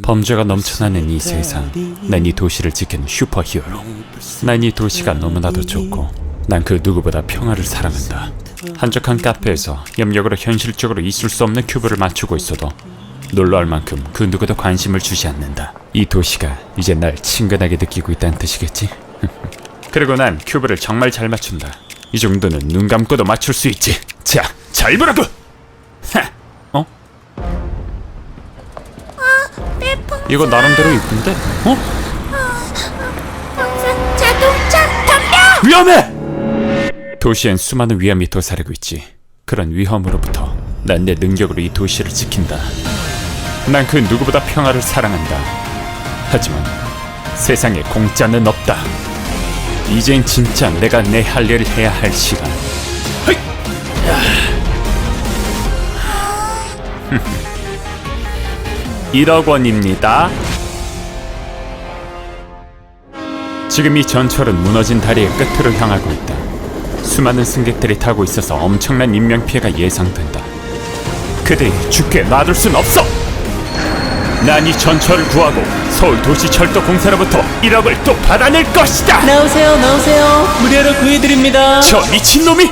범죄가 넘쳐나는 이 세상 난 이 도시를 지키는 슈퍼히어로. 난 이 도시가 너무나도 좋고 난 그 누구보다 평화를 사랑한다. 한적한 카페에서 염력으로 현실적으로 있을 수 없는 큐브를 맞추고 있어도 놀라울 만큼 그 누구도 관심을 주지 않는다. 이 도시가 이제 날 친근하게 느끼고 있다는 뜻이겠지? 그리고 난 큐브를 정말 잘 맞춘다. 이 정도는 눈 감고도 맞출 수 있지. 자, 잘 보라고! 이거 나름대로 이쁜데? 어? 항상 자동차 덤벼! 위험해! 도시엔 수많은 위험이 도사리고 있지. 그런 위험으로부터 난 내 능력으로 이 도시를 지킨다. 난 그 누구보다 평화를 사랑한다. 하지만 세상에 공짜는 없다. 이젠 진짜 내가 내 할 일을 해야 할 시간. 헤이! 야. 1억 원입니다. 지금 이 전철은 무너진 다리의 끝으로 향하고 있다. 수많은 승객들이 타고 있어서 엄청난 인명 피해가 예상된다. 그들이 죽게 놔둘 순 없어. 난 이 전철을 구하고 서울 도시철도 공사로부터 1억을 또 받아낼 것이다. 나오세요, 나오세요. 무료로 구해드립니다. 저 미친 놈이